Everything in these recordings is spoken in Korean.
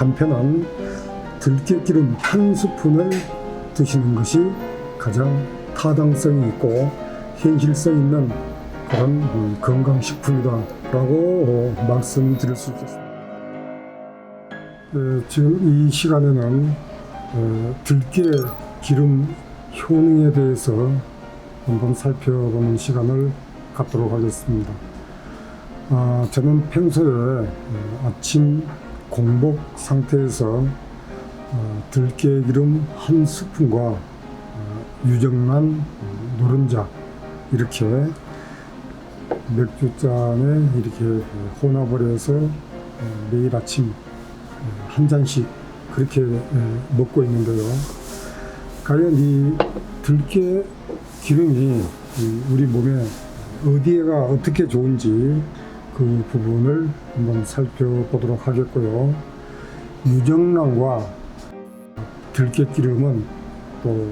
간편한 들깨기름 한 스푼을 드시는 것이 가장 타당성이 있고 현실성 있는 그런 음, 건강식품이다라고 어, 말씀드릴 수 있겠습니다. 네, 지금 이 시간에는 어, 들깨 기름 효능에 대해서 한번 살펴보는 시간을 갖도록 하겠습니다. 아, 저는 평소에 어, 아침 공복 상태에서 어, 들깨 기름 한 스푼과 어, 유정란 어, 노른자 이렇게 맥주잔에 이렇게 혼합을 해서 어, 매일 아침 어, 한 잔씩 그렇게 어, 먹고 있는데요. 과연 이 들깨 기름이 이 우리 몸에 어디에가 어떻게 좋은지 그 부분을 한번 살펴보도록 하겠고요. 유정란과 들깨 기름은 또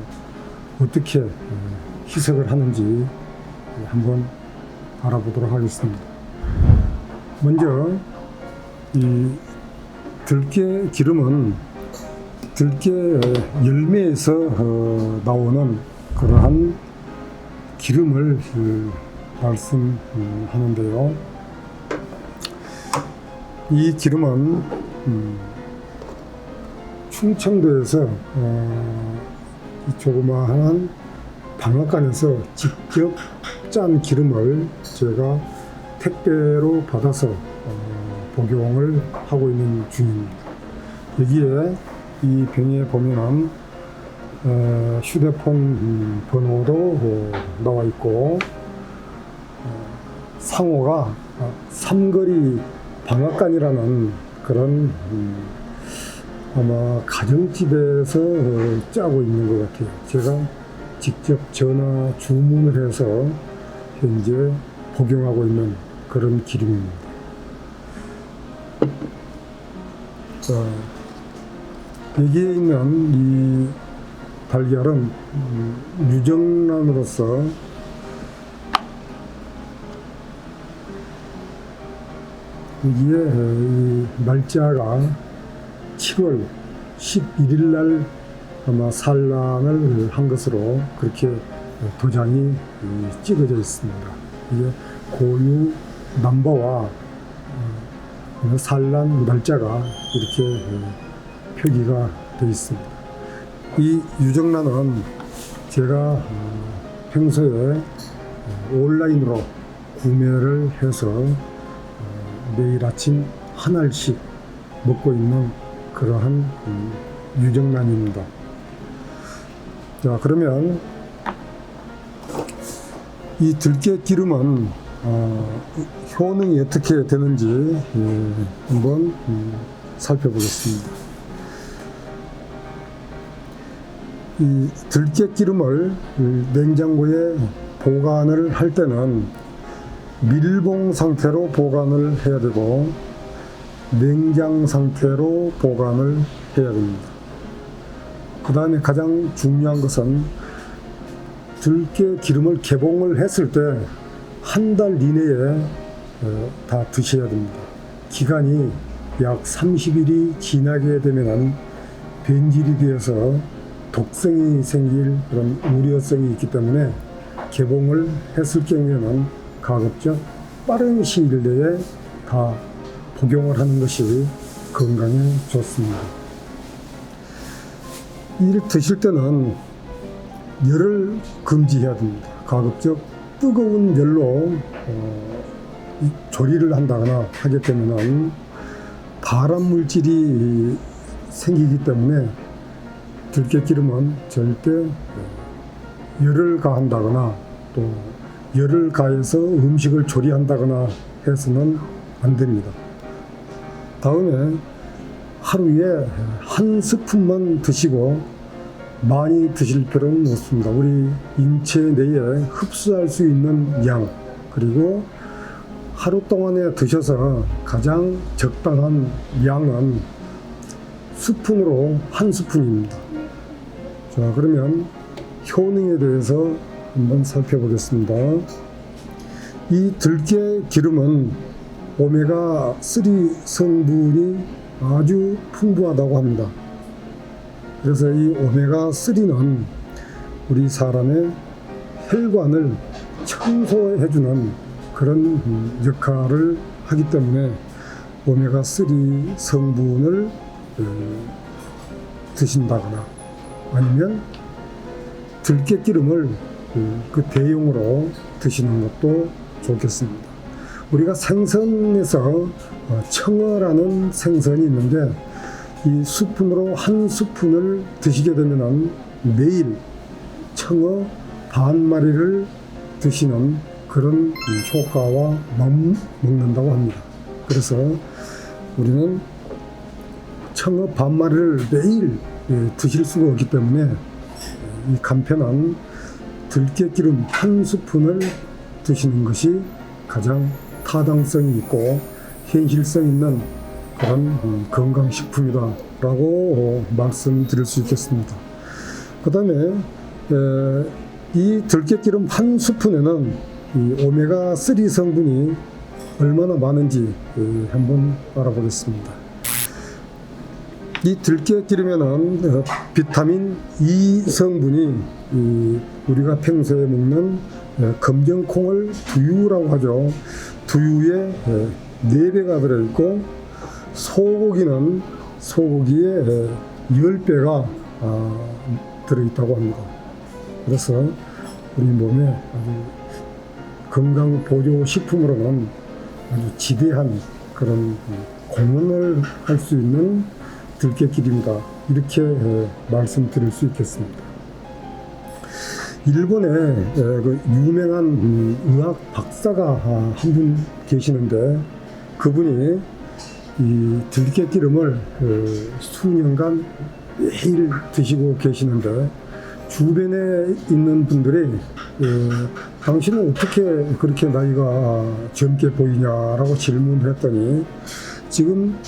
어떻게 어, 희석을 하는지 한번 알아보도록 하겠습니다. 먼저 이 들깨 기름은 들깨 열매에서 어, 나오는 그러한 기름을 그, 말씀하는데요. 이 기름은 음, 충청도에서 어, 이 조그마한 방앗간에서 직접 짠 기름을 제가 택배로 받아서 어, 복용을 하고 있는 중입니다. 여기에 이 병에 보면은 어, 휴대폰 음, 번호도 어, 나와 있고 어, 상호가 어, 삼거리 방앗간이라는 그런 음, 아마 가정집에서 어, 짜고 있는 것 같아요. 제가 직접 전화 주문을 해서 현재 복용하고 있는 그런 기름입니다. 자, 여기에 있는 이 달걀은 음, 유정란으로서 여기에 이 날짜가 7월 11일 날 아마 산란을 한 것으로 그렇게 도장이 찍어져 있습니다. 이게 고유 넘버와 어, 산란 날짜가 이렇게 표기가 되어 있습니다. 이 유정란은 제가 어, 평소에 온라인으로 구매를 해서 어, 매일 아침 한 알씩 먹고 있는 그러한 음, 유정란입니다. 자 그러면 이 들깨 기름은 어, 효능이 어떻게 되는지 예, 한번 음, 살펴보겠습니다. 이 들깨 기름을 냉장고에 보관을 할 때는 밀봉 상태로 보관을 해야 되고 냉장 상태로 보관을 해야 됩니다. 그 다음에 가장 중요한 것은 들깨 기름을 개봉을 했을 때 한 달 이내에 어, 다 드셔야 됩니다. 기간이 약 30일이 지나게 되면 변질이 되어서 독성이 생길 그런 우려성이 있기 때문에 개봉을 했을 경우에는 가급적 빠른 시일 내에 다 복용을 하는 것이 건강에 좋습니다. 이를 드실 때는 열을 금지해야 됩니다. 가급적 뜨거운 열로 어, 이 조리를 한다거나 하게 되면은 발암 물질이 생기기 때문에 들깨 기름은 절대 열을 가한다거나 또 열을 가해서 음식을 조리한다거나 해서는 안 됩니다. 다음에 하루에 한 스푼만 드시고 많이 드실 필요는 없습니다. 우리 인체 내에 흡수할 수 있는 양 그리고 하루 동안에 드셔서 가장 적당한 양은 스푼으로 한 스푼입니다. 자 그러면 효능에 대해서 한번 살펴보겠습니다. 이 들깨 기름은 오메가 3 성분이 아주 풍부하다고 합니다. 그래서 이 오메가 3는 우리 사람의 혈관을 청소해주는 그런 음, 역할을 하기 때문에 오메가 3 성분을 어, 드신다거나 아니면 들깨 기름을 그, 그 대용으로 드시는 것도 좋겠습니다. 우리가 생선에서 어, 청어라는 생선이 있는데 이 스푼으로 한 스푼을 드시게 되면은 매일 청어 반 마리를 드시는 그런 효과와 먹, 먹는다고 합니다. 그래서 우리는 청어 반 마리를 매일 예, 드실 수가 없기 때문에 이 간편한 들깨기름 한 스푼을 드시는 것이 가장 타당성이 있고 현실성 있는 그런 음, 건강식품이다라고 어, 말씀드릴 수 있겠습니다. 그 다음에 이 들깨기름 한 스푼에는 이 오메가 3 성분이 얼마나 많은지 예, 한번 알아보겠습니다. 이 들깨 기름에는 어, 비타민 E 성분이 이 우리가 평소에 먹는 어, 검정콩을 두유라고 하죠. 두유에 어, 4배가 들어있고 소고기는 소고기에 어, 10배가 아, 들어있다고 합니다. 그래서 우리 몸에 아주 건강 보조 식품으로는 아주 지대한 그런 공헌을 할 수 있는 들깨길입니다. 이렇게 에, 말씀드릴 수 있겠습니다. 일본에 에, 그 유명한 음, 의학 박사가 한 분 계시는데 그분이 이 들깨기름을 그 수년간 매일 드시고 계시는데 주변에 있는 분들이 예, 당신은 어떻게 그렇게 나이가 젊게 보이냐라고 질문을 했더니 지금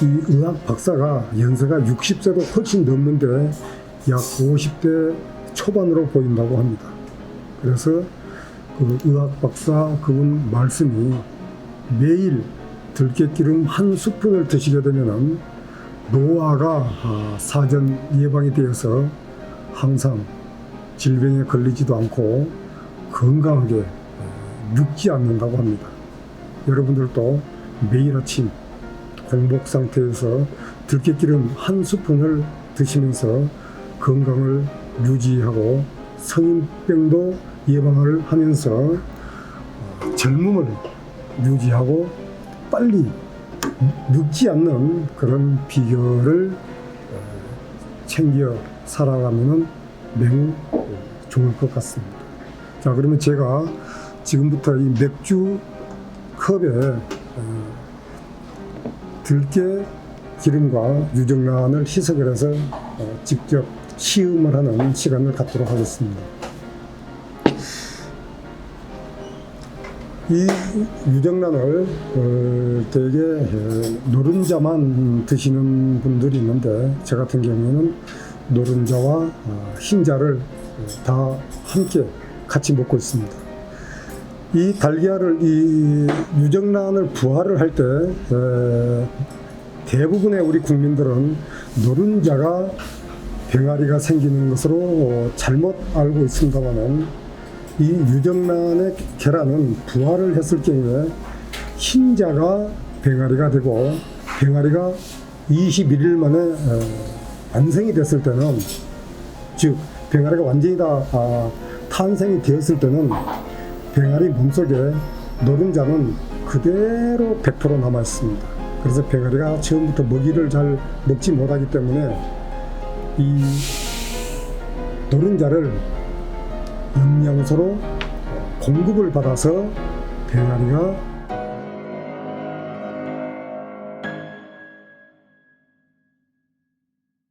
이 의학 박사가 연세가 60세도 훨씬 넘는데 약 50대 초반으로 보인다고 합니다. 그래서 그 의학 박사 그분 말씀이 매일 들깨기름 한 스푼을 드시게 되면은 노화가 아, 사전 예방이 되어서 항상 질병에 걸리지도 않고 건강하게 어, 늙지 않는다고 합니다. 여러분들도 매일 아침 공복 상태에서 들깨기름 한 스푼을 드시면서 건강을 유지하고 성인병도 예방을 하면서 어, 젊음을 유지하고 빨리 늙지 않는 그런 비결을 어, 챙겨 살아가면 매우 좋을 것 같습니다. 자, 그러면 제가 지금부터 이 맥주 컵에 어, 들깨 기름과 유정란을 희석을 해서 어, 직접 시음을 하는 시간을 갖도록 하겠습니다. 이 유정란을 어, 되게 어, 노른자만 드시는 분들이 있는데 저 같은 경우에는 노른자와 어, 흰자를 어, 다 함께 같이 먹고 있습니다. 이 달걀을 이 유정란을 부화를 할 때 대부분의 우리 국민들은 노른자가 병아리가 생기는 것으로 잘못 알고 있습니다만은 이 유정란의 계란은 부화를 했을 경우에 흰자가 병아리가 되고 병아리가 21일 만에 어, 완성이 됐을 때는 즉 병아리가 완전히 다 아, 탄생이 되었을 때는 병아리 몸속에 노른자는 그대로 100% 남아 있습니다. 그래서 병아리가 처음부터 먹이를 잘 먹지 못하기 때문에 이 노른자를 영양소로 공급을 받아서 병아리가